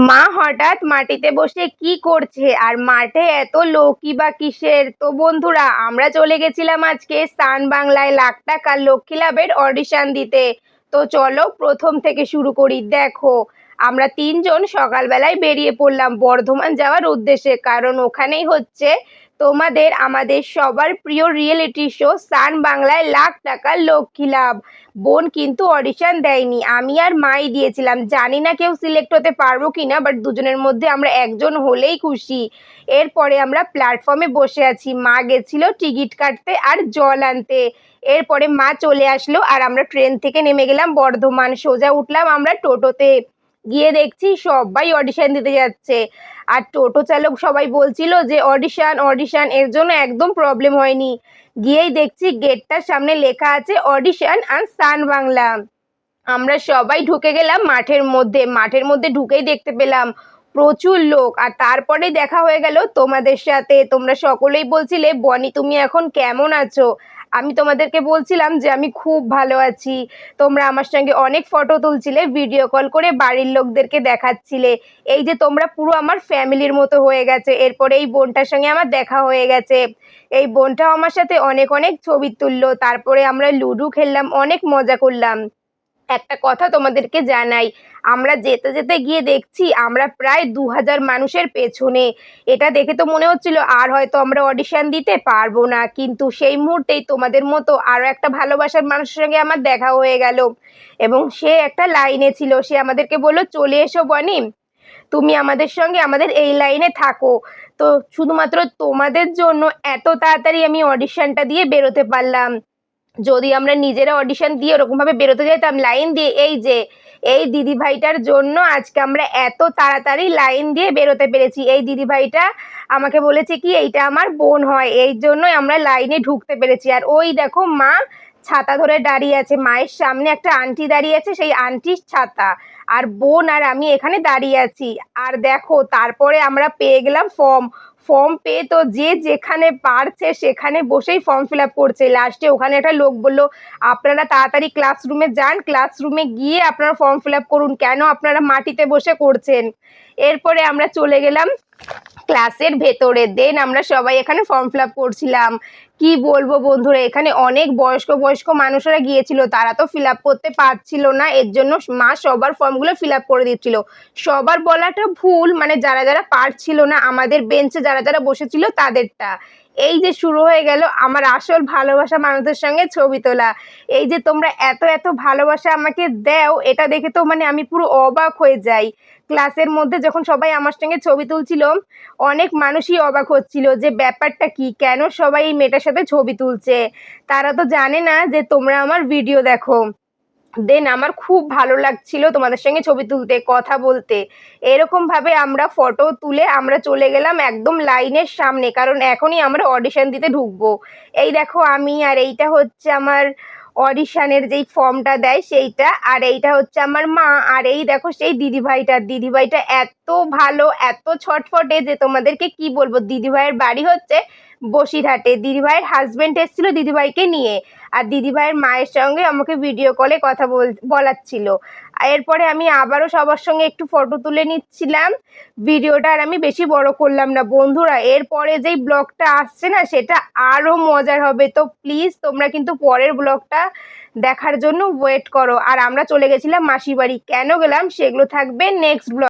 মা হঠাৎ মাটিতে বসে কি করছে? আর মাঠে এত লোকই বা কিসের? তো বন্ধুরা, আমরা চলে গেছিলাম আজকে সান বাংলায় লাখ টাকার লক্ষ্মী লাভের অডিশন দিতে। তো চলো প্রথম থেকে শুরু করি, দেখো। আমরা তিনজন সকালবেলায় বেরিয়ে পড়লাম বর্ধমান যাওয়ার উদ্দেশ্যে। কারণ ওখানেই হচ্ছে তোমাদের, আমাদের সবার প্রিয় রিয়েলিটি শো সান বাংলায় লাখ টাকার লক্ষ্মী লাভ। বোন কিন্তু অডিশন দেয়নি। আমি আর মাই দিয়েছিলাম। জানি না কেউ সিলেক্ট হতে পারব কি না বাট দুজনের মধ্যে আমরা একজন হলেই খুশি। এরপরে আমরা প্ল্যাটফর্মে বসে আছি। মা গেছিল টিকিট কাটতে আর জল আনতে। এরপরে মা চলে আসলো আর আমরা ট্রেন থেকে নেমে গেলাম বর্ধমান। সোজা উঠলাম আমরা টোটোতে। গিয়ে দেখছি সবাই অডিশন দিতে যাচ্ছে। আর টোটো চালক সবাই বলছিল যে অডিশন অডিশন এর জন্য একদম প্রবলেম হয়নি। গিয়েই দেখছি গেটটার সামনে লেখা আছে অডিশন আর সান বাংলা আমরা সবাই ঢুকে গেলাম মাঠের মধ্যে। মাঠের মধ্যে ঢুকেই দেখতে পেলাম প্রচুর লোক। আর তারপরেই দেখা হয়ে গেল তোমাদের সাথে। তোমরা সকলেই বলছিলে, বনি, তুমি এখন কেমন আছো? আমি তোমাদেরকে বলছিলাম যে আমি খুব ভালো আছি। তোমরা আমার সঙ্গে অনেক ফটো তুলছিলে ভিডিও কল করে বাড়ির লোকদেরকে দেখাচ্ছিলে। এই যে তোমরা পুরো আমার ফ্যামিলির মতো হয়ে গেছে, এরপরে এই বোনটার সঙ্গে আমার দেখা হয়ে গেছে। এই বোনটাও আমার সাথে অনেক অনেক ছবি তুললো, তারপরে আমরা লুডো খেললাম, অনেক মজা করলাম। একটা কথা তোমাদেরকে জানাই। আমরা যেতে যেতে গিয়ে দেখছি আমরা প্রায় দু হাজার মানুষের পেছনে। এটা দেখে তো মনে হচ্ছিল, আর হয়তো আমরা অডিশন দিতে পারব না। কিন্তু সেই মুহূর্তেই তোমাদের মতো আরও একটা ভালোবাসার মানুষের সঙ্গে আমার দেখা হয়ে গেল। এবং সে একটা লাইনে ছিল, সে আমাদেরকে বলল, চলে এসো বনি। তুমি আমাদের সঙ্গে আমাদের এই লাইনে থাকো। তো শুধুমাত্র তোমাদের জন্য এত তাড়াতাড়ি আমি অডিশনটা দিয়ে বেরোতে পারলাম। যদি আমরা নিজেরা অডিশন দিয়ে ওরকমভাবে বেরোতে যেতাম লাইন দিয়ে, এই যে, এই দিদি ভাইটার জন্য আজকে আমরা এত তাড়াতাড়ি লাইন দিয়ে বেরোতে পেরেছি। এই দিদি ভাইটা আমাকে বলেছে কি, এইটা আমার বোন হয়, এই জন্যই আমরা লাইনে ঢুকতে পেরেছি। আর ওই দেখো মা ছাতা ধরে দাঁড়িয়ে আছে, মায়ের সামনে একটা আন্টি দাঁড়িয়ে আছে, সেই আন্টির ছাতা। আর বোন আর আমি এখানে দাঁড়িয়ে আছি। আর দেখো, তারপরে আমরা পেয়ে গেলাম ফর্ম ফর্ম পেয়ে তো যে যেখানে পারছে সেখানে বসেই ফর্ম ফিল আপ করছে। লাস্টে ওখানে একটা লোক বলল, আপনারা তাড়াতাড়ি ক্লাসরুমে যান ক্লাসরুমে গিয়ে আপনারা ফর্ম ফিল আপ করুন। কেন আপনারা মাটিতে বসে করছেন? এরপরে আমরা চলে গেলাম ক্লাসের ভেতরে। দেন আমরা সবাই এখানে ফর্ম ফিল আপ করছিলাম। কি বলব বন্ধুরা, এখানে অনেক বয়স্ক বয়স্ক মানুষরা গিয়েছিল, তারা তো ফিল করতে পারছিল না, এর জন্য মা সবার ফর্মগুলো ফিল করে দিচ্ছিল। সবার বলাটা ভুল মানে যারা যারা পারছিল না, আমাদের বেঞ্চে যারা যারা বসেছিল, তাদেরটা। এই যে শুরু হয়ে গেল আমার আসল ভালোবাসা মানুষদের সঙ্গে ছবি তোলা। এই যে তোমরা এত এত ভালোবাসা আমাকে দাও, এটা দেখে তো মানে আমি পুরো অবাক হয়ে যাই। ক্লাসের মধ্যে যখন সবাই আমার সঙ্গে ছবি তুলছিল, অনেক মানুষই অবাক হচ্ছিল যে ব্যাপারটা কি, কেন সবাই এই মেয়েটার সাথে ছবি তুলছে? তারা তো জানে না যে তোমরা আমার ভিডিও দেখো। দেন আমার খুব ভালো লাগছিল তোমাদের সঙ্গে ছবি তুলতে, কথা বলতে। এরকম ভাবে আমরা ফটো তুলে আমরা চলে গেলাম একদম লাইনের সামনে, কারণ এখনই আমরা অডিশন দিতে ঢুকবো। এই দেখো আমি আর এইটা হচ্ছে আমার অডিশনের যেই ফর্মটা দেয় সেইটা, আর এইটা হচ্ছে আমার মা, আর এই দেখো সেই দিদিভাইটা। দিদিভাইটা এত ভালো, এত ছটফটে যে তোমাদেরকে কি বলব? দিদিভাইয়ের বাড়ি হচ্ছে বসিরহাটে। দিদিভাইয়ের হাজবেন্ড এসেছিল দিদিভাইকে নিয়ে। আর দিদিভাইয়ের মায়ের সঙ্গে আমাকে ভিডিও কলে কথা বল, বলাচ্ছিল। এরপরে আমি আবারও সবার সঙ্গে একটু ফটো তুলে নিচ্ছিলাম। ভিডিওটা আর আমি বেশি বড় করলাম না। বন্ধুরা, এরপরে যেই ব্লগটা আসছে না, সেটা আরও মজার হবে। তো প্লিজ তোমরা কিন্তু পরের ব্লগটা দেখার জন্য ওয়েট করো। আর আমরা চলে গেছিলাম মাসির বাড়ি। কেন গেলাম? সেগুলো থাকবে নেক্সট ব্লগ